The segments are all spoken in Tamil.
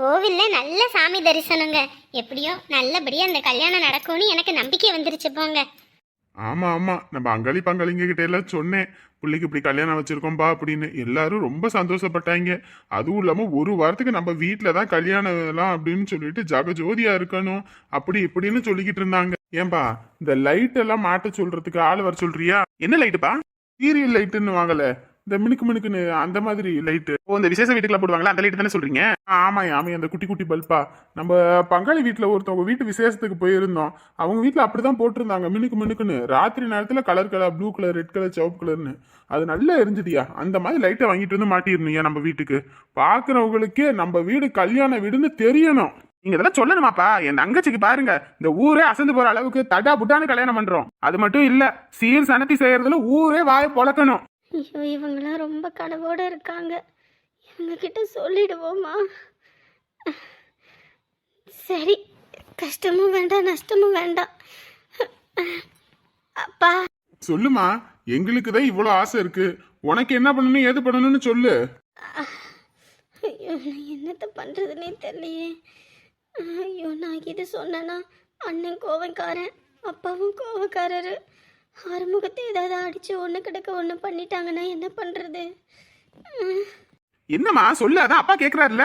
கோவிலில் நல்ல சாமி தரிசனங்க. எப்படியோ நல்லபடியா அந்த கல்யாணம் நடக்கும்னு எனக்கு நம்பிக்கை வந்துருச்சு போங்க. ஆமா ஆமா. நம்ம அங்காளி பங்காளிங்க கிட்ட எல்லாம் சொன்னேன். பிள்ளைக்கு இப்படி கல்யாணம் வச்சிருக்கோம்பா அப்படின்னு. எல்லாரும் ரொம்ப சந்தோஷப்பட்டாங்க. அதுவும் இல்லாம ஒரு வாரத்துக்கு நம்ம வீட்டில் தான் கல்யாணம் எல்லாம் அப்படின்னு சொல்லிட்டு ஜகஜோதியா இருக்கணும். அப்படி இப்படின்னு சொல்லிக்கிட்டு இருந்தாங்க. ஏன்பா இந்த லைட் எல்லாம் மாட்ட சொல்றதுக்கு ஆள் வர சொல்றியா? என்ன லைட்டுப்பா சீரியல் லைட்டுன்னு வாங்கல. இந்த மினுக்கு மினுக்குன்னு அந்த மாதிரி லைட்டு ஓ இந்த விசேஷ வீட்டுக்குலாம் போடுவாங்களா? அந்த லைட் தானே சொல்றீங்க? ஆமா ஆமா அந்த குட்டி குட்டி பல்பா நம்ம பங்காளி வீட்டில் ஒருத்தவங்க வீட்டு விசேஷத்துக்கு போயிருந்தோம். அவங்க வீட்டில் அப்படிதான் போட்டிருந்தாங்க மினுக்கு மினுக்குன்னு. ராத்திரி நேரத்தில் colour colour blue colour red colour சிவப்பு கலர்னு அது நல்லா எரிஞ்சுதியா அந்த மாதிரி லைட்டை வாங்கிட்டு வந்து மாட்டிருந்தீங்க நம்ம வீட்டுக்கு. பார்க்குறவங்களுக்கே நம்ம வீடு கல்யாண வீடுன்னு தெரியணும். நீங்க இதெல்லாம் சொல்லணுமாப்பா? என் தங்கச்சிக்கு பாருங்க இந்த ஊரே அசந்து போற அளவுக்கு தடா புட்டான்னு கல்யாணம் பண்றோம். அது மட்டும் இல்ல சீர் சனத்தி செய்யறதுல ஊரே வாயை பொழக்கணும். ஐயோ இவங்களாம் ரொம்ப கனவோட இருக்காங்க. இவங்க கிட்ட சொல்லிடுவோமா சரி கஷ்டமும் வேண்டாம் நஷ்டமும் வேண்டாம். அப்பா. சொல்லுமா எங்களுக்கு தான் இவ்வளோ ஆசை இருக்கு. உனக்கு என்ன பண்ணணும் ஏது பண்ணணும்னு சொல்லு. ஐயோ நான் என்னத்த பண்ணுறதுனே தெரியலையே. ஐயோ நான் இது சொன்னேன்னா அண்ணன் கோவக்காரன் அப்பாவும் கோவக்காரரு. ஆறுமுகத்தை ஏதாவது அடித்து ஒன்று கிடக்க ஒன்று பண்ணிட்டாங்கன்னா என்ன பண்ணுறது என்னம்மா சொல்லு அதான் அப்பா கேக்குறாருல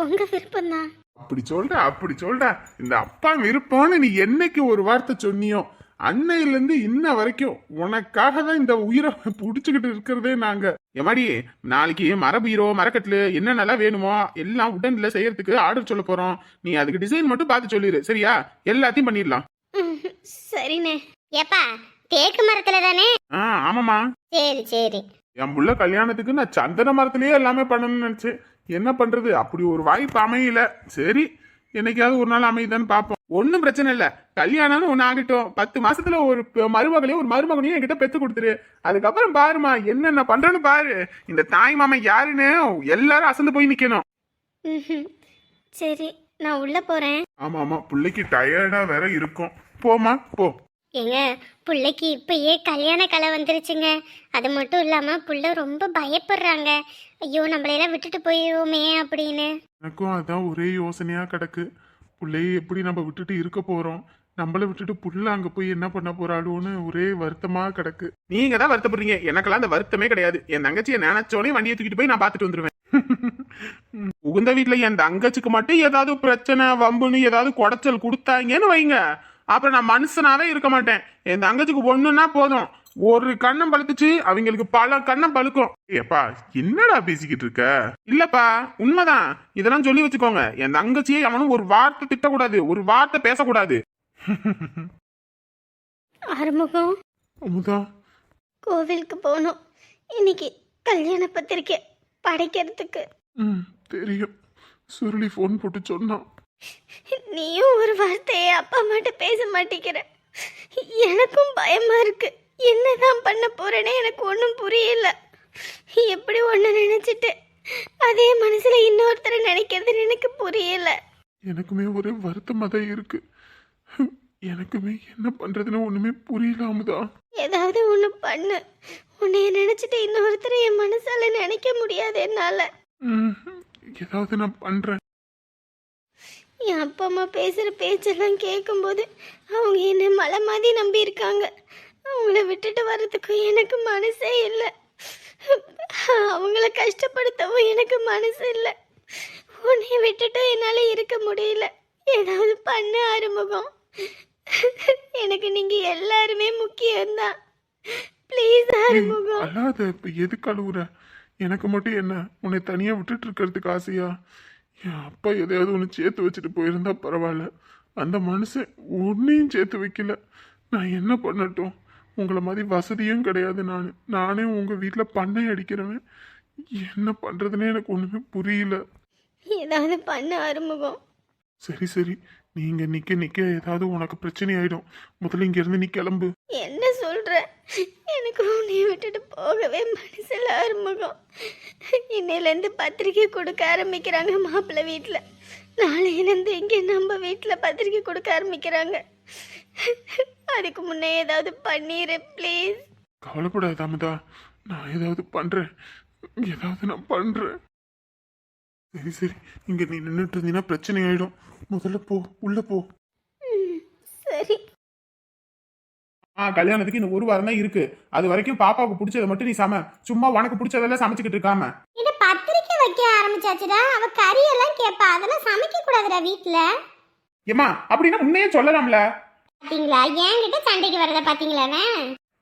உங்கள் விருப்பம்தான். அப்படி சொல்ற அப்படி சொல்ற. இந்த அப்பா விருப்பம்னு நீ என்னைக்கு ஒரு வார்த்தை சொன்னியோ அன்னையில இருந்து இன்ன வரைக்கும் உனக்காக தான் இந்த உயிரை புடிச்சுக்கிட்டு இருக்கிறதே நாங்க. எமாடி நாளைக்கு மர பீரோ மரக்கட்டிலு என்னென்னலாம் வேணுமோ எல்லாம் உடன்ல செய்யறதுக்கு ஆர்டர் சொல்ல போறோம். நீ அதுக்கு டிசைன் மட்டும் பார்த்து சொல்லிடு சரியா? எல்லாத்தையும் பண்ணிடலாம். ம், சரிண்ணே. ஏப்பா தேக்கு மரத்துல தானே? ஆ ஆமாம்மா. சரி சரி. என் புள்ள கல்யாணத்துக்கு நான் சந்தன மரத்திலேயே எல்லாமே பண்ணணும்னு நினைச்சேன் என்ன பண்றது? அப்படி ஒரு வாய்ப்பு அமையல. சரி என்னைக்காவது ஒரு நாள் அமையுதான்னு பார்ப்போம் ஒன்றும் பிரச்சனை இல்லை. கல்யாணம்னு ஒன்று ஆகட்டும். பத்து மாசத்துல ஒரு ப- மருமகளையும் ஒரு மருமகனையும் என்கிட்ட பெத்து கொடுத்துரு. அதுக்கப்புறம் பாருமா என்னென்ன பண்றேன்னு பாரு. இந்த தாய் மாமன் யாருன்னு எல்லாரும் அசந்து போய் நிக்கணும். ம்ஹும். சரி நான் உள்ளே போகிறேன் ஆமா ஆமா பிள்ளைக்கு டயர்டா வேற இருக்கும். போமா போ. ஏங்க பிள்ளைக்கு இப்பயே கல்யாண கலை வந்துருச்சுங்க. அது மட்டும் இல்லாமல் புள்ள ரொம்ப பயப்படுறாங்க. ஐயோ நம்மளையெல்லாம் விட்டுட்டு போயிடுவோமே அப்படின்னு. எனக்கும் அதான் ஒரே யோசனையா கிடக்கு. பிள்ளைய எப்படி நம்ம விட்டுட்டு இருக்க போறோம்? நம்மள விட்டுட்டு புள்ள அங்க போய் என்ன பண்ண போறாளோன்னு ஒரே வருத்தமா கிடக்கு. நீங்க தான் வருத்தப்படுறீங்க. எனக்கெல்லாம் அந்த வருத்தமே கிடையாது. என் தங்கச்சியை நினைச்சோனே வண்டியை தூக்கிட்டு போய் நான் பார்த்துட்டு வந்துருவேன். உகுந்த வீட்டுல என் தங்கச்சிக்கு மட்டும் ஏதாவது பிரச்சனை வம்புன்னு ஏதாவது குடைச்சல் கொடுத்தாங்கன்னு வைங்க. அப்புறம் நான் மனுஷனாவே இருக்க மாட்டேன். என் தங்கச்சிக்கு ஒண்ணுன்னா போதும். ஒரு கண்ணம் பழுத்துச்சு அவங்களுக்கு பல கண்ணம் பழுக்கும். ஏப்பா என்னடா பேசிக்கிட்டு இருக்க? இல்லப்பா உண்மைதான். இதெல்லாம் சொல்லி வச்சுக்கோங்க. என் தங்கச்சியை அவனும் ஒரு வார்த்தை திட்டக்கூடாது. ஒரு வார்த்தை பேசக்கூடாது. ஆறுமுகம். அமுதா. கோவிலுக்கு போகணும். இன்னைக்கு கல்யாண பத்திரிக்கை. படைக்கிறதுக்கு. ம் தெரியும். சுருளி ஃபோன் போட்டு சொன்னான். நீயும் ஒரு வார்த்தையை அப்பா அம்மாட்ட பேச மாட்டேங்கிற. எனக்கும் பயமா இருக்கு. என்னதான் பண்ண போறேனே எனக்கு ஒன்றும் புரியல. எப்படி ஒன்று நினைச்சிட்டு அதே மனசுல இன்னொருத்தரை நினைக்கிறது எனக்கு புரியல. எனக்குமே ஒரே வருத்தமாக தான் இருக்கு. எனக்குமே என்ன பண்றதுன்னு ஒண்ணுமே புரியல அமுதா ஏதாவது ஒன்று பண்ணு. உன்னைய நினைச்சிட்டு இன்னொருத்தரை என் மனசால நினைக்க முடியாது என்னால. ஏதாவது நான் பண்றேன். என் அப்பா அம்மா பேசுகிற பேச்செல்லாம் கேட்கும்போது அவங்க என்னை மலை மாதிரி நம்பி இருக்காங்க அவங்கள விட்டுட்டு வர்றதுக்கு எனக்கு மனசே இல்லை. அவங்கள கஷ்டப்படுத்தவும் எனக்கு மனசு இல்லை. உன்னை விட்டுட்டு என்னால் இருக்க முடியல. ஏதாவது பண்ண ஆறுமுகம் எனக்கு நீங்கள் எல்லாருமே முக்கியம்தான். ப்ளீஸ் ஆறுமுகம் அல்லாத இப்ப எதுக்கு அழுவுற? எனக்கு மட்டும் என்ன? உன்னை தனியா விட்டுட்டு இருக்கிறதுக்கு ஆசையா? என் அப்பா எதையாவது ஒன்று சேர்த்து வச்சுட்டு போயிருந்தா பரவாயில்ல. அந்த மனுஷன் ஒன்றையும் சேர்த்து வைக்கல. நான் என்ன பண்ணட்டும்? உங்களை மாதிரி வசதியும் கிடையாது நான். நானே உங்கள் வீட்டில் பண்ணை அடிக்கிறவன். என்ன பண்ணுறதுனே எனக்கு ஒன்றுமே புரியல. ஏதாவது பண்ண ஆறுமுகம். சரி சரி. நீங்க நிக்க நிக்க ஏதாவது உனக்கு பிரச்சனை ஆயிடும். முதல்ல இங்க இருந்து நீ கிளம்பு. என்ன சொல்ற எனக்கு உன்னை விட்டுட்டு போகவே மனசில் ஆறுமுகம். இன்னையிலேருந்து பத்திரிக்கை கொடுக்க ஆரம்பிக்கிறாங்க மாப்பிள்ளை வீட்டில். நாளையிலேருந்து இங்கே நம்ம வீட்டில் பத்திரிக்கை கொடுக்க ஆரம்பிக்கிறாங்க. அதுக்கு முன்னே ஏதாவது பண்ணிடு ப்ளீஸ் கவலைப்படாத அமுதா நான் ஏதாவது பண்றேன். ஏதாவது நான் பண்றேன். சரி சரி. இங்க நீ நின்றுட்டு இருந்தீங்கன்னா பிரச்சனை ஆயிடும். முதல்ல போ உள்ள போ. சரி. ஆ கல்யாணத்துக்கு இன்னும் ஒரு வாரம் தான் இருக்கு. அது வரைக்கும் பாப்பாவுக்கு பிடிச்சதை மட்டும் நீ சம. சும்மா உனக்கு பிடிச்சதெல்லாம் சமைச்சுக்கிட்டு இருக்காம. இது பத்திரிக்கை வைக்க ஆரம்பிச்சாச்சுடா? அவ கறியெல்லாம் கேட்பா அதெல்லாம் சமைக்க கூடாதுடா வீட்ல. ஏமா அப்படின்னா உன்னையே சொல்லலாம்ல. பாத்தீங்களா? என்கிட்ட சண்டைக்கு வரத பாத்தீங்களாண்ணே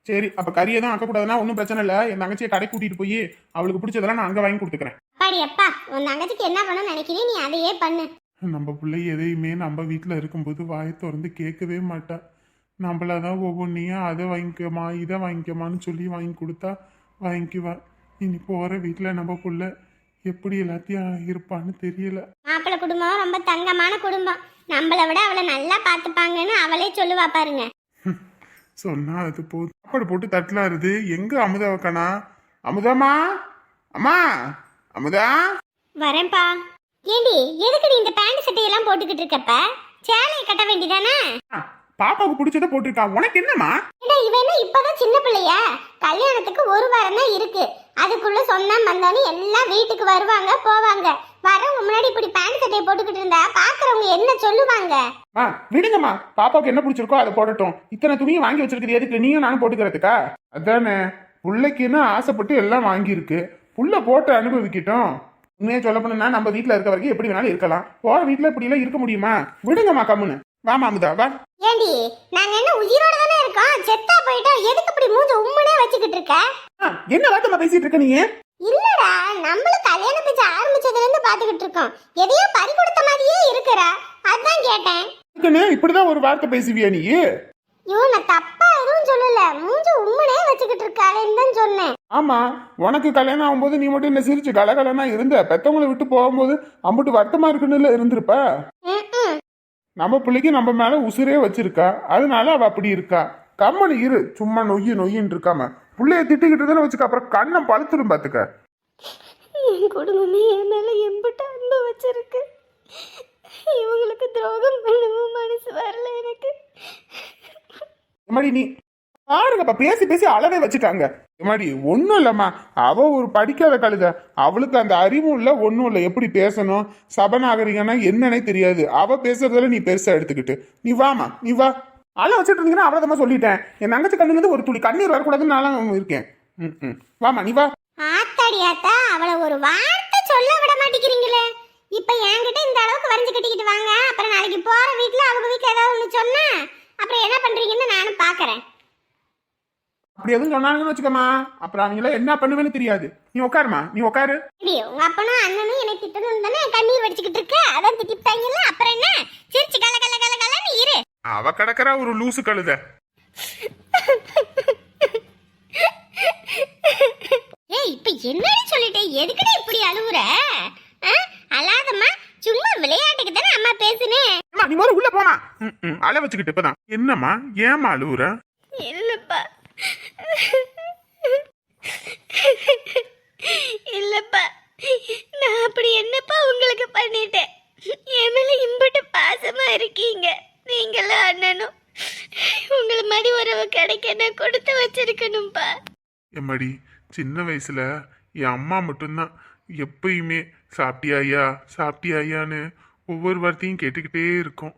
சரி அப்ப கறியை தான் ஆக்கக்கூடாதுன்னா ஒன்றும் பிரச்சனை இல்லை. என் தங்கச்சியை கடை கூட்டிட்டு போய் அவளுக்கு பிடிச்சதெல்லாம் நான் அங்கே வாங்கி கொடுத்துக்கிறேன். அப்பாடி அப்பா உன் தங்கச்சிக்கு என்ன பண்ண நினைக்கிறீ நீ அதையே பண்ணு. நம்ம பிள்ளை எதையுமே நம்ம வீட்டில் இருக்கும்போது வாயை திறந்து கேட்கவே மாட்டா. நம்மளாதான் ஒவ்வொன்றையும் அதை வாங்கிக்கமா இதை வாங்கிக்கமான்னு சொல்லி வாங்கி கொடுத்தா வாங்கிக்குவா. இனி போகிற வீட்டில் நம்ம புள்ள எப்படி எல்லாத்தையும் இருப்பான்னு தெரியல. மாப்பிள்ளை குடும்பம் ரொம்ப தங்கமான குடும்பம். நம்மளை விட அவளை நல்லா பார்த்துப்பாங்கன்னு அவளே சொல்லுவா பாருங்க. சொன்னா அது போதும். சாப்பாடு போட்டு தட்டலாருது. எங்க அமுதா வைக்கணா அமுதாமா அம்மா? அமுதா? வரேன்ப்பா. ஏண்டி எதுக்கு நீ இந்த பேண்ட் சட்டையெல்லாம் போட்டுக்கிட்டு இருக்கப்ப? சேலையை கட்ட வேண்டியதானே பாப்பாவுக்கு பிடிச்சத போட்டிருக்கா. உனக்கு என்னம்மா? ஏடா இவன் இப்பதான் சின்ன பிள்ளையா? கல்யாணத்துக்கு ஒரு வாரம் தான் இருக்கு. அதுக்குள்ள சொந்தம் வந்தோன்னு எல்லாம் வீட்டுக்கு வருவாங்க போவாங்க. வரவங்க முன்னாடி இப்படி பேண்ட் சட்டையை போட்டுக்கிட்டு இருந்தா பாக்குறவங்க என்ன சொல்லுவாங்க? ஆ விடுங்கம்மா. பாப்பாவுக்கு என்ன பிடிச்சிருக்கோ அதை போடட்டும். இத்தனை துணியும் வாங்கி வச்சிருக்குது. எதுக்கு? நீயும் நானும் போட்டுக்கிறதுக்கா? அதானே. புள்ளைக்குன்னு ஆசைப்பட்டு எல்லாம் வாங்கியிருக்கு. புள்ள போட்டு அனுபவிக்கட்டும். உண்மையை சொல்ல போனா நம்ம வீட்டில் இருக்க வரைக்கும் எப்படி வேணாலும் இருக்கலாம். போற வீட்டில் இப்படி எல்லாம் இருக்க முடியுமா? விடுங்கம்மா கம்முன்னு வாமா அமுதா வா. ஏண்டி நாங்க என்ன உயிரோட தானே இருக்கோம்? செத்தா போயிட்டா எதுக்கு இப்படி மூஞ்ச உம்முனே வச்சுக்கிட்டு இருக்க? என்ன வார்த்தை பேசிட்டு இருக்க நீ இல்லடா நம்மளும் கல்யாண பேச்ச ஆரம்பிச்சதுல இருந்து பாத்துக்கிட்டு இருக்கோம். எதையோ பறி கொடுத்த மாதிரியே இருக்கிறா. அதான் கேட்டேன். இதுக்குன்னு இப்படிதான் ஒரு வார்த்தை பேசுவியா நீ? ஐயோ நான் தப்பா எதுவும் சொல்லல. மூஞ்ச உம்முனே வச்சுக்கிட்டு இருக்காளேன்னு தான் சொன்னேன். ஆமா உனக்கு கல்யாணம் ஆகும்போது நீ மட்டும் என்ன சிரிச்சு கலகலனா இருந்த? பெத்தவங்களை விட்டு போகும்போது அம்புட்டு வருத்தமா இருக்குன்னு இருந்திருப்ப. நம்ம பிள்ளைக்கு நம்ம மேல உசுரே வச்சிருக்கா? அதனால அவ அப்படி இருக்கா? கம்மனு இரு. சும்மா நொய்யு நொய்யின்னு இருக்காம புள்ளைய திட்டிக்கிட்டு தானே வச்சுக்க. அப்புறம் கண்ணம் பழுத்துடும் பாத்துக்க. என் குடும்பமே என் மேல எம்பிட்டு அன்பு வச்சிருக்கு. இவங்களுக்கு துரோகம் பண்ணவும் மனசு வரல எனக்கு. எம்மாடி நீ? பாருங்கப்பா. பேசி பேசி அளவே வச்சுட்டாங்க. மாதிரி ஒன்றும் இல்லைம்மா. அவள் ஒரு படிக்காத கழுத. அவளுக்கு அந்த அறிவும் இல்லை ஒன்றும் இல்லை. எப்படி பேசணும்? சபநாகரிகம்னா என்னன்னே தெரியாது. அவள் பேசுறதுல நீ பெருசாக எடுத்துக்கிட்டு. நீ வாமா நீ வா. அழ வச்சுட்டு இருந்தீங்கன்னா அவ்வளோதான் சொல்லிட்டேன். என் தங்கச்சி கண்ணுலேருந்து ஒரு துளி. கண்ணீர் வரக்கூடாதுன்னு நான் இருக்கேன். ம் ம். வாமா நீ வா. ஆத்தாடி அவளை ஒரு வார்த்தை சொல்ல விட மாட்டேங்கிறீங்களே. இப்போ என்கிட்ட இந்த அளவுக்கு வரைஞ்சு கட்டிக்கிட்டு வாங்க. அப்புறம் நாளைக்கு போகிற வீட்டில் அவங்க வீட்டில் ஏதாவது ஒன்று சொன்னா அப்புறம் என்ன பண்ணுறீங்கன்னு நானும் பார்க்குறேன் அப்படி எதுவும் சொன்னாங்கன்னு வச்சுக்கோமா அப்புறம் அவங்கள என்ன பண்ணுவேன்னு தெரியாது. நீ உட்காருமா நீ உட்காரு. இடி, உங்க அப்பனும் அண்ணனும் என்னை திட்டணும் தானே கண்ணீர் வடிச்சுக்கிட்டு இருக்க? அதான் திட்டிட்டாங்கல்ல அப்புறம் என்ன? சிரிச்சு கல கல கல கலன்னு இரு. அவ கிடக்குறா ஒரு லூசு கழுத. ஏய் இப்ப என்னடி சொல்லிட்டேன் எதுக்குடி இப்படி அழுவுற? அழாதம்மா சும்மா விளையாட்டுக்கு தானே அம்மா பேசுனேன் நீ முதல்ல உள்ள ம், அழ வச்சுக்கிட்டு இப்பதான். என்னம்மா ஏமா அழுவுற? இல்லப்பா இல்லப்பா நான் அப்படி என்னப்பா உங்களுக்கு பண்ணிட்டேன்? என் மேல இம்பட்டு பாசமா இருக்கீங்க. நீங்களும் அண்ணனும். உங்களை மாதிரி உறவு கிடைக்க நான் கொடுத்து வச்சிருக்கணும்ப்பா எம்மாடி சின்ன வயசுல என் அம்மா மட்டும்தான் எப்பயுமே சாப்பிட்டியாயா சாப்பிட்டியாயான்னு ஒவ்வொரு வார்த்தையும் கேட்டுக்கிட்டே இருக்கும்.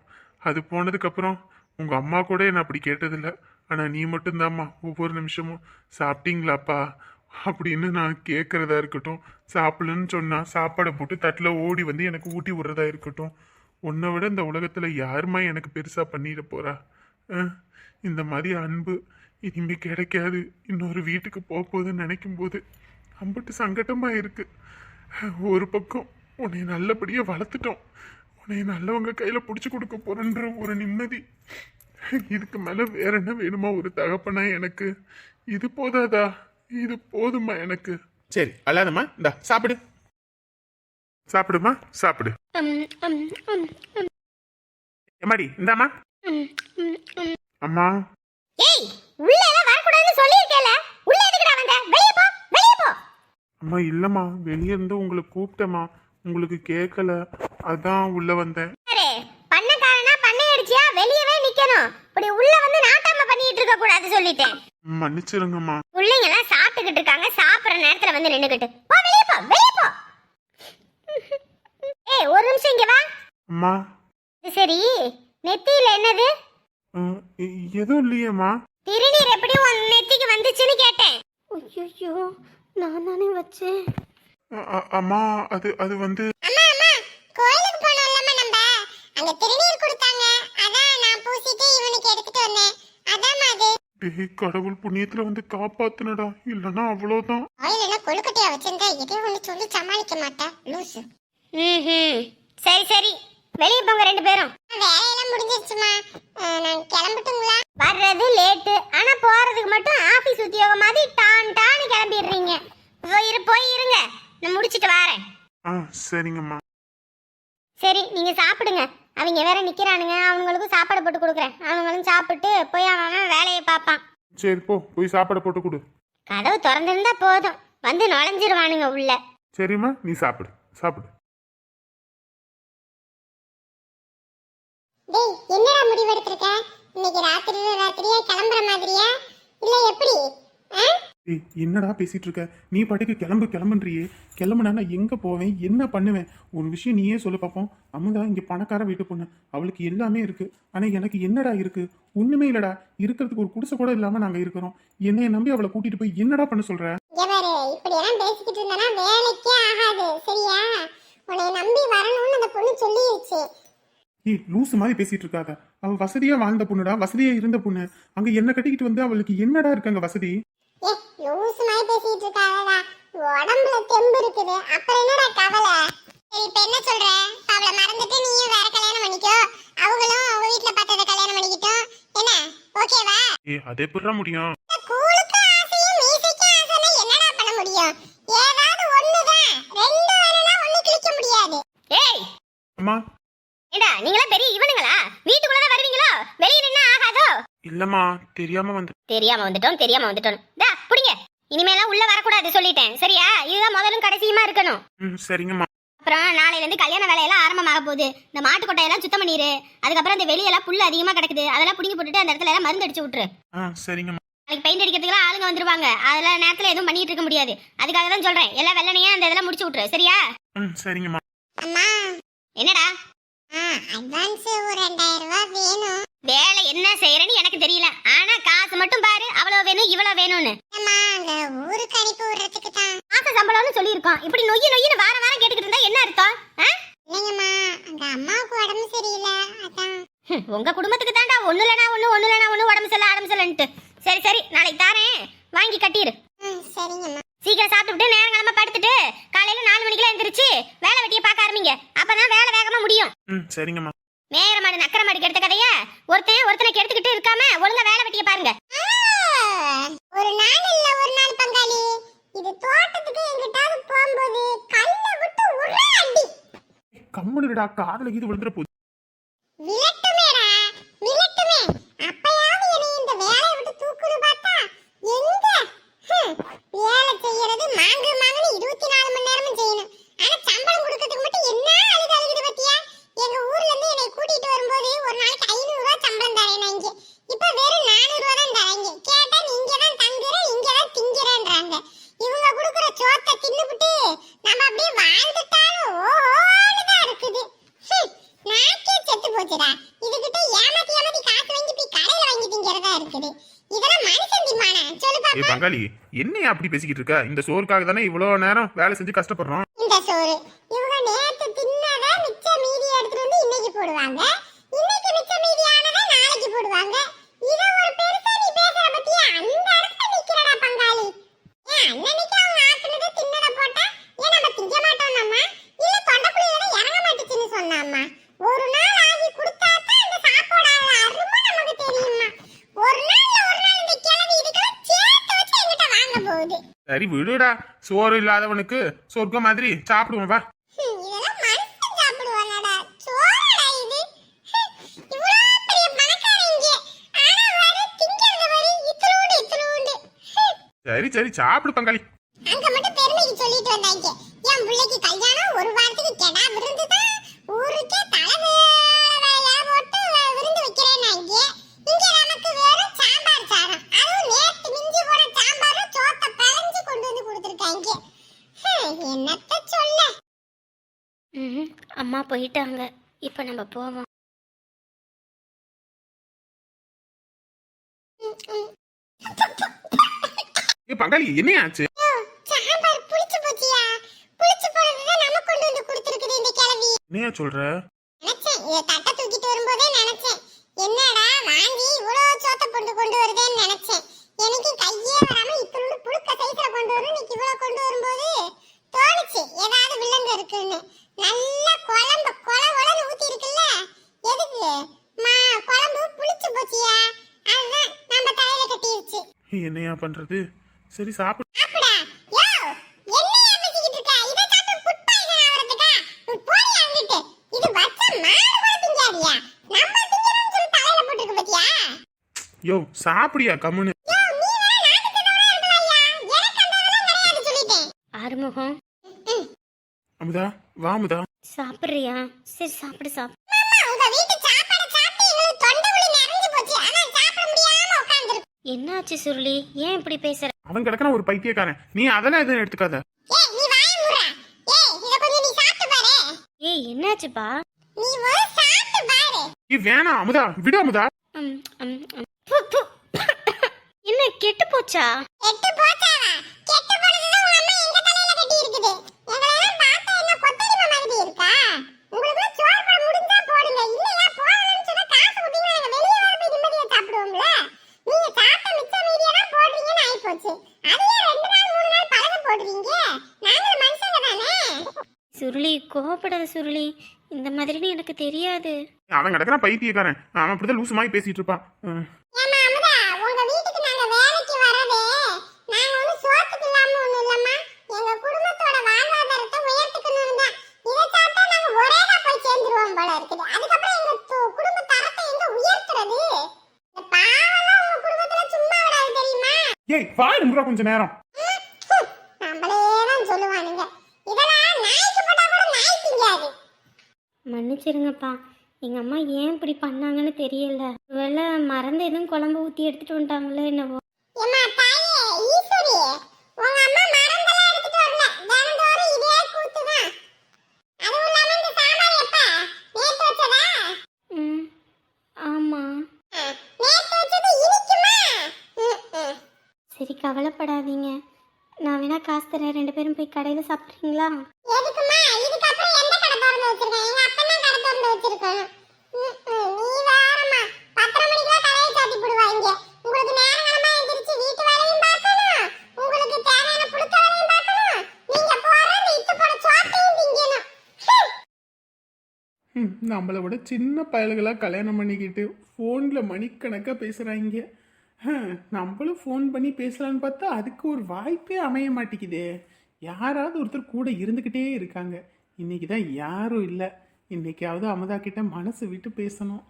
அது போனதுக்கப்புறம் உங்கள் அம்மா கூட என்ன அப்படி கேட்டதில்ல. ஆனால் நீ மட்டும்தாம்மா ஒவ்வொரு நிமிஷமும் சாப்பிட்டீங்களாப்பா? அப்படின்னு நான் கேட்குறதா இருக்கட்டும் சாப்பிடலன்னு சொன்னால் சாப்பாடை போட்டு தட்டில் ஓடி வந்து எனக்கு ஊட்டி விடுறதா இருக்கட்டும். உன்னை விட இந்த உலகத்தில் யாரும்மா எனக்கு பெருசாக பண்ணிட போகிறா இந்த மாதிரி அன்பு இனிமேல் கிடைக்காது. இன்னொரு வீட்டுக்கு போக போகுதுன்னு நினைக்கும் போது அம்பட்டு சங்கடமாக இருக்குது ஒரு பக்கம் உன்னை நல்லபடியாக வளர்த்துட்டோம். உன்னை நல்லவங்க கையில் பிடிச்சி கொடுக்க போகிறன்ற ஒரு நிம்மதி. இதுக்கு மேல வேற என்ன வேணுமா? ஒரு தகப்பனா எனக்கு? இது போதாதா? இது போதுமா எனக்கு? சரி அல்லாதம்மா இந்தா சாப்பிடு. சாப்பிடுமா? சாப்பிடு. எம்மாடி இந்தாம்மா. அம்மா. ஏய் உள்ள எல்லாம் வரக்கூடாதுன்னு சொல்லியிருக்கேல. உள்ள எதுக்குடா வந்த? வெளிய போ வெளிய போ. அம்மா இல்லம்மா. வெளியே இருந்து உங்களை கூப்பிட்டேம்மா. உங்களுக்கு கேட்கல அதான் உள்ள வந்தேன். நிக்கணும் இப்படி உள்ள வந்து நாட்டாம பண்ணிட்டு இருக்க கூடாது சொல்லிட்டேன். மன்னிச்சிருங்கம்மா. பிள்ளைங்க எல்லாம் சாப்பிட்டுக்கிட்டு இருக்காங்க. சாப்பிடுற நேரத்துல வந்து நின்னுக்கிட்டு. போ வெளிய போ வெளிய போ. ஏய் ஒரு நிமிஷம் இங்க வா. அம்மா. இது சரி. நெத்தியில என்னது? எதுவும் இல்லையேம்மா. திருநீர் எப்படி உன் நெத்திக்கு வந்துச்சுன்னு கேட்டேன். ஐயோ நான் தானே வச்சேன். அம்மா அது அது வந்து அம்மா அம்மா கோயிலுக்கு போனோம்லம்மா நம்ம. அங்க திருநீர் கொடுத்தாங்க. அதான் பூசிட்டு இவனுக்கு எடுத்துட்டு வந்தேன். அதாம்மா அது. டேய் கடவுள் புண்ணியத்துல வந்து காப்பாத்துனடா. இல்லைன்னா அவ்வளோதான். கோயிலெல்லாம் கொழுக்கட்டையா வச்சிருந்தா எதோ ஒன்று சொல்லி சமாளிக்க மாட்டா. லூசு. ம் சரி சரி. வெளியே போங்க ரெண்டு பேரும். வேலையெல்லாம் முடிஞ்சிருச்சுமா. நான் கிளம்பட்டுங்களா? வர்றது லேட்டு. ஆனா போறதுக்கு மட்டும் ஆபீஸ் உத்தியோகம் மாதிரி டான் டான்னு கிளம்பிடுறீங்க. இரு போய் இருங்க. நான் முடிச்சிட்டு வரேன். ஆ சரிங்கம்மா. சரி நீங்க சாப்பிடுங்க. அவங்க வேற நிக்கிறானுங்க அவங்களுக்கும் சாப்பாடு போட்டு கொடுக்குறேன். அவங்களும் சாப்பிட்டு போய் அவன் வேலையை பார்ப்பான். சரி போ. போய் சாப்பாடு போட்டு கொடு. கதவு திறந்திருந்தா போதும். வந்து நுழைஞ்சிருவானுங்க உள்ள. சரிம்மா நீ சாப்பிடு. சாப்பிடு. டேய் என்னடா முடிவு எடுத்திருக்க இன்னைக்கு ராத்திரி ராத்திரியா கிளம்புற மாதிரியா? இல்ல எப்படி? ஏய் என்னடா பேசிட்டு இருக்க நீ பாட்டுக்கு கிளம்பு கிளம்புன்றியே. கிளம்புனா நான் எங்க போவேன்? என்ன பண்ணுவேன்? ஒரு விஷயம் நீயே சொல்லு பார்ப்போம் அமுதா இங்க பணக்கார வீட்டு பொண்ணு. அவளுக்கு எல்லாமே இருக்கு. ஆனா எனக்கு என்னடா இருக்கு? ஒண்ணுமே இல்லடா. இருக்கிறதுக்கு ஒரு குடிசை கூட இல்லாம நாங்க இருக்கிறோம். என்னைய நம்பி அவளை கூட்டிட்டு போய் என்னடா பண்ண சொல்ற? பாரு இப்படி எல்லாம் பேசிக்கிட்டு இருந்தானா வேலைக்கே ஆகாது. சரியா? உன்னை நம்பி வரணும்னு அந்த பொண்ணு சொல்லிருச்சு. ஏய் லூசு மாதிரி பேசிட்டு இருக்காத அவ வசதியா வாழ்ந்த பொண்ணுடா. வசதியா இருந்த பொண்ணு. அங்க என்ன கட்டிக்கிட்டு வந்து அவளுக்கு என்னடா இருக்கு அங்க வசதி? ஏ லூசு மாதிரி பேசிட்டு இருக்காதடா உடம்புல தெம்பு இருக்குது. அப்புறம் என்னடா கவலை? சரி இப்ப என்ன சொல்ற? அவளை மறந்துட்டு நீயும் வேற கல்யாணம் பண்ணிக்கோ. அவங்களும் அவங்க வீட்ல பார்த்தத கல்யாணம் பண்ணிக்கிட்டோம். என்ன? ஓகேவா? ஏய் அது எப்படிடா முடியும்? ஆசையும் மீசைக்கு என்னடா பண்ண முடியும்? ஏதாவது ஒண்ணுதான். ரெண்டு வேணும்னா ஒண்ணு கிழிக்க முடியாது. ஏய்! அம்மா. ஏடா நீங்களா பெரிய இவனுங்களா? வீட்டுக்குள்ள தான் வருவீங்களோ? வெளிய நின்னா ஆகாதோ? இல்லம்மா தெரியாம வந்து. தெரியாம வந்துட்டோம் தெரியாம வந்துட்டோம். டா புடிங்க. இனிமேலாம் உள்ள வரக்கூடாது சொல்லிட்டேன். சரியா? இதுதான் முதலும் கடைசியுமா இருக்கணும். ம் சரிங்கம்மா. அப்புறம் நாளையில இருந்து கல்யாண வேலையெல்லாம் ஆரம்பமாக போகுது. இந்த மாட்டு கொட்டையெல்லாம் சுத்தம் பண்ணிரு. அதுக்கப்புறம் இந்த வெளியெல்லாம் புல் அதிகமா கிடக்குது. அதெல்லாம் புடிங்கி போட்டுட்டு அந்த இடத்துல எல்லாம் மருந்து அடிச்சு விட்டுரு. ஆ சரிங்கம்மா. நாளைக்கு பெயிண்ட் அடிக்கிறதுக்குலாம் ஆளுங்க வந்துருவாங்க. அதெல்லாம் நேரத்துல எதுவும் பண்ணிட்டு இருக்க முடியாது. அதுக்காக தான் சொல்றேன். எல்லாம் வெள்ளனையா அந்த இதெல்லாம் முடிச்சு விட்டுரு. சரியா? ம் சரிங்கம்மா. அம்மா. என்னடா? அட்வான்ஸ் ஒரு ரெண்டாயிரம் ரூபாய் வேணும். வேலை என்ன செய்யறேன்னு எனக்கு தெரியல. ஆனா காசு மட்டும் பாரு அவ்வளவு வேணும் இவ்வளவு வேணும்னு. அங்க ஊருக்கு அனுப்பி விடுறதுக்கு தான். மாச சம்பளம்னு சொல்லியிருக்கோம். இப்படி நொய்யு நொய்யுன்னு வாரம் வாரம் கேட்டுக்கிட்டு இருந்தா என்ன அர்த்தம்? இல்லைங்கம்மா அங்க அம்மாவுக்கு உடம்பு சரியில்லை அதான். உங்க குடும்பத்துக்கு தாண்டா ஒண்ணு இல்லனா ஒண்ணு ஒண்ணு இல்லனா ஒண்ணு உடம்பு சரியில்லை உடம்பு சரியில்லைன்ட்டு. சரி சரி நாளைக்கு தாரேன். வாங்கி கட்டிரு. சரிங்கம்மா. சீக்கிரம் சாப்பிட்டுட்டு நேரங்கிழமை படுத்துட்டு காலையில நாலு மணிக்கெல்லாம் எந்திரிச்சு வேலை வெட்டியை பார்க்க ஆரம்பிங்க. அப்பதான் வேலை சரிங்கம்மா நேர மாடு நக்கர மாடு கெடுத்த கதைய? ஒருத்தன் ஒருத்தனை கெடுத்துக்கிட்டு இருக்காம ஒழுங்கா வேலை வெட்டிய பாருங்க. ஒரு நாள் இல்ல ஒரு நாள் பங்காளி. இது தோட்டத்துக்கு எங்கிட்டாவது போகும்போது கல்ல விட்டு உருள. அடி கம்முனுடா காதுல இது விழுந்துற போகுது விளட்டுமேடா விளட்டுமே அப்பயாவது என்னை இந்த வேலையை விட்டு தூக்குன்னு பார்த்தா எங்க? ஹம், வேலை செய்யறது மாங்கு மாங்குன்னு இருபத்தி நாலு மணி நேரமும் செய்யணும் ஆனா சம்பளம் கொடுக்கறதுக்கு மட்டும் என்ன அழுது அழுகுது பத்தியா எங்க ஊர்ல இருந்து என்னை கூட்டிட்டு வரும்போது ஒரு நாளைக்கு ஐநூறு ரூபாய் சம்பளம் தரேன் நான் இங்க இப்ப வெறும் நானூறு ரூபாய் தான் தரேங்க கேட்டா நீ இங்க தான் தங்குற இங்க தான் திங்கிறேன்றாங்க இவங்க கொடுக்குற சோத்தை தின்னுபிட்டு நம்ம அப்படியே வாழ்ந்துட்டாலும் ஓஹோன்னு தான் இருக்குது ஹம், நாக்கே செத்து போச்சுடா இதுகிட்ட ஏமாத்தி ஏமாத்தி காசு வாங்கி போய் கடையில வாங்கி திங்கிறதா இருக்குது இதெல்லாம் மனுஷன் திம்மானா சொல்லு ஏய் என்ன என்னையா அப்படி பேசிக்கிட்டு இருக்க? இந்த சோறுக்காக தானே இவ்வளோ நேரம் வேலை செஞ்சு கஷ்டப்படுறோம் இந்த சோறு இவங்க நேத்து தின்னத மிச்ச மீதி எடுத்துட்டு வந்து இன்னைக்கு போடுவாங்க இன்னைக்கு மிச்ச மீதி ஆனதை நாளைக்கு போடுவாங்க இத ஒரு பெருசா நீ பேசுற பத்தியா அந்த இடத்துல நிக்கிறடா பங்காளி ஏன் அன்னன்னைக்கு அவங்க ஆக்குனது தின்னத போட்டா ஏன் நம்ம திங்க மாட்டோம் நம்ம இல்ல தொண்டைக்குள்ள இறங்க மாட்டுச்சுன்னு சொன்னாம்மா ஒரு நாள் ஆகி கொடுத்தா தான் இந்த சாப்பாடோட அருமை நமக்கு தெரியுமா ஒரு நாள்ல ஒரு நாள் இந்த கிழவி இதுக்கெல்லாம் சேர்த்து வச்சு எங்கிட்ட வாங்க போகுது சரி விடுடா. சோறு இல்லாதவனுக்கு சொர்க்கம் மாதிரி சாப்பிடுவோம் வா. சரி சரி சாப்பிடு பங்காளி. அங்க மட்டும் பெருமைக்கு சொல்லிட்டு வந்தாங்க. என் பிள்ளைக்கு கல்யாணம் ஒரு வாரத்துக்கு கெடா விருந்து தான் ஊருக்கே தலை வேலை போட்டு விருந்து வைக்கிறேன்னாங்க இங்க நமக்கு வெறும் சாம்பார் சாதம் அதுவும் நேத்து மிஞ்சி போன சாம்பாரும் சோத்தை பிழைஞ்சு கொண்டு வந்து கொடுத்துருக்காங்க ஹம், என்னத்த சொல்ல ம் அம்மா போயிட்டாங்க. இப்போ நம்ம போவோம். ஏ பங்காளி என்ன ஆச்சு? சாம்பார் புளிச்சு போச்சியா? புளிச்சு போனதுதான் நம்ம கொண்டு வந்து கொடுத்துருக்குது இந்த கிழவி. என்னையா சொல்ற? நினைச்சேன். இத தட்டை தூக்கிட்டு வரும்போதே நினைச்சேன். என்னடா வாங்கி இவ்வளவு சோத்த கொண்டு கொண்டு வருதேன்னு நினைச்சேன் எனக்கு கையே வராம இத்தனோடு புழுக்க சைஸ்ல கொண்டு வரும் இன்னைக்கு இவ்வளவு கொண்டு வரும்போது தோணுச்சு ஏதாவது வில்லங்க இருக்குன்னு நல்ல குழம்பு கொல கொலன்னு ஊத்தி இருக்குல்ல எதுக்கு மா குழம்பு புளிச்சு போச்சியா அதுதான் நம்ம தலையில கட்டிருச்சு என்னையா பண்றது சரி சாப்பிடு சாப்பிடா யோ என்னைய அமைச்சிக்கிட்டு இருக்க இத சாப்பிட்டு ஃபுட் பாய்சன் ஆவறதுக்கா நீ போடி அங்கிட்டு இது வச்ச மாடு கூட திங்காதியா நம்ம திங்கறோம்னு சொல்லி தலையில போட்டுருக்கு பாத்தியா யோ சாப்பிடியா கம்முன்னு யோ நீ வேற நாக்கு தடவை இருக்கலையா எனக்கு அந்த இதெல்லாம் கிடையாது சொல்லிட்டேன். ஆறுமுகம். அமுதா வா அமுதா. சாப்பிடுறியா? சரி சாப்பிடு சாப்பிடு மாமா உங்க வீட்டு சாப்பாடு சாப்பிட்டு எங்களுக்கு தொண்டை வலி நிறைஞ்சு போச்சு ஆனா சாப்பிட முடியாம உட்கார்ந்திருக்கோம் என்னாச்சு சுருளி? ஏன் இப்படி பேசுற? அவன் கிடக்குன ஒரு பைத்தியக்காரன். நீ அதெல்லாம் எதுவும் எடுத்துக்காத. ஏய் நீ வாய மூடுறா. ஏய் இத கொஞ்சம் நீ சாப்பிட்டு பாரு. ஏய் என்னாச்சுப்பா? நீ ஒரு சாப்பிட்டு பாரு. ஏய் வேணாம் அமுதா. விடு அமுதா. என்ன கெட்டு போச்சா? கெட்டு போச்சாவா? கெட்டு போனதுதான் உங்க அம்மா எங்க தலையில கட்டி இருக்குது எங்களெல்லாம் பார்த்தா என்ன கொத்தடிமை மாதிரி இருக்கா உங்களுக்கு சோறு போட முடிஞ்சா போடுங்க இல்லையா போடலன்னு சொன்னா காசு கொடுத்தீங்கன்னா நாங்க வெளியே வர போய் நிம்மதியா சாப்பிடுவோம்ல நீங்க சாப்பிட்ட மிச்ச மீதியா தான் போடுறீங்கன்னு ஆயி போச்சு அதையே ரெண்டு நாள் மூணு நாள் பழகு போடுறீங்க நாங்களும் மனுஷங்க தானே சுருளி கோவப்படாத சுருளி இந்த மாதிரின்னு எனக்கு தெரியாது. அவன் கிடக்குன பைத்தியக்காரன். அவன் அப்படிதான் லூசு மாதிரி பேசிட்டு இருப்பான். ம். ஏம்மா அமுதா உங்க வீட்டுக்கு நாங்க வேலைக்கு வரதே நாங்க ஒண்ணு சோத்துக்கு இல்லாம ஒண்ணு இல்லம்மா. எங்க குடும்பத்தோட வாழ்வாதாரத்தை உயர்த்துக்கணும் தான். இதை சாப்பிட்டா நாங்க ஒரேடா போய் சேர்ந்துருவோம் போல இருக்குது. அதுக்கப்புறம் எங்க து- குடும்ப தரத்தை எங்க உயர்த்துறது? இந்த பாவம்லாம் உங்க குடும்பத்துல சும்மா விடாது தெரியுமா? ஏய் முறா கொஞ்ச நேரம். நம்மளே தான் சொல்லுவானுங்க. திங்காது மன்னிச்சிருங்கப்பா. எங்கள் அம்மா ஏன் இப்படி பண்ணாங்கன்னு தெரியல. ஒருவேளை மறந்து எதுவும் குழம்பு ஊற்றி எடுத்துட்டு வந்துட்டாங்களோ என்னவோ. சரி கவலைப்படாதீங்க. நான் வேணா காசு தரேன். ரெண்டு பேரும் போய் கடையில் சாப்பிட்றீங்களா? நம்மளை விட சின்ன பயல்களாக கல்யாணம் பண்ணிக்கிட்டு ஃபோனில் மணிக்கணக்காக பேசுகிறாங்க நம்மளும் ஃபோன் பண்ணி பேசலான்னு பார்த்தா அதுக்கு ஒரு வாய்ப்பே அமைய மாட்டேங்குதே. யாராவது ஒருத்தர் கூட இருந்துக்கிட்டே இருக்காங்க. இன்றைக்கி தான் யாரும் இல்லை. இன்னைக்காவது அமுதா கிட்ட மனசு விட்டு பேசணும்.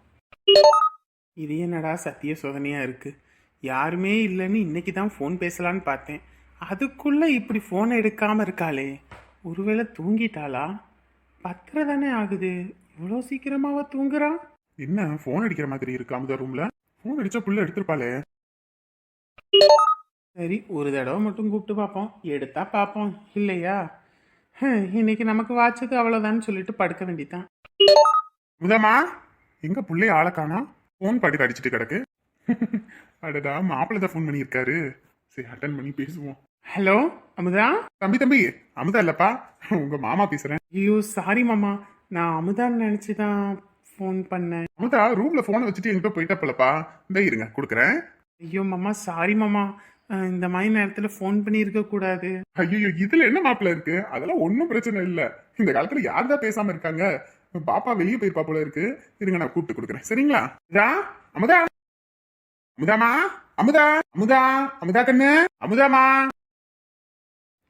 இது என்னடா சத்திய சோதனையாக இருக்குது யாருமே இல்லைன்னு இன்னைக்கு தான் ஃபோன் பேசலான்னு பார்த்தேன். அதுக்குள்ளே இப்படி ஃபோனை எடுக்காமல் இருக்காளே. ஒருவேளை தூங்கிட்டாளா? பத்தரை தானே ஆகுது. இவ்வளோ சீக்கிரமாவா தூங்குறா? என்ன ஃபோன் அடிக்கிற மாதிரி இருக்கு அமுதா ரூம்ல ஃபோன் அடிச்சா புள்ள எடுத்திருப்பாளே. சரி ஒரு தடவை மட்டும் கூப்பிட்டு பார்ப்போம். எடுத்தா பார்ப்போம். இல்லையா? இன்னைக்கு நமக்கு வாச்சது அவ்வளோதான்னு சொல்லிட்டு படுக்க வேண்டியதான் முதமா எங்க புள்ளைய ஆளை காணா ஃபோன் பாட்டுக்கு அடிச்சிட்டு கிடக்கு. அடடா மாப்பிள்ளை தான் ஃபோன் பண்ணியிருக்காரு. சரி அட்டன் பண்ணி பேசுவோம். ஹலோ அமுதா? தம்பி தம்பி அமுதா இல்லப்பா. உங்க மாமா பேசுறேன். ஐயோ சாரி மாமா. நான் அமுதான்னு நினைச்சு தான் ஃபோன் பண்ணேன். அமுதா ரூம்ல போனை வச்சுட்டு எங்கிட்ட போயிட்டப்பலப்பா இந்த இருங்க கொடுக்குறேன். ஐயோ மாமா சாரி மாமா. இந்த மாதிரி நேரத்துல ஃபோன் பண்ணி இருக்க கூடாது. ஐயோ இதுல என்ன மாப்பிள்ள இருக்கு? அதெல்லாம் ஒன்றும் பிரச்சனை இல்ல. இந்த காலத்துல யார்தான் பேசாம இருக்காங்க? பாப்பா வெளியே போயிருப்பா போல இருக்கு. இருங்க நான் கூப்பிட்டு கொடுக்குறேன். சரிங்களா? இதா அமுதா. அமுதாமா அமுதா அமுதா அமுதா கண்ணு. அமுதாமா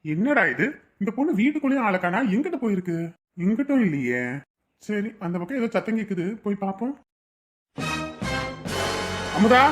என்னடா இது? இந்த பொண்ணு வீட்டுக்குள்ளேயும் ஆளக்கானா எங்கிட்ட போயிருக்கு? எங்கிட்டும் இல்லையே. சரி அந்த பக்கம் ஏதோ சத்தம் கேக்குது. போய் பார்ப்போம் அமுதா.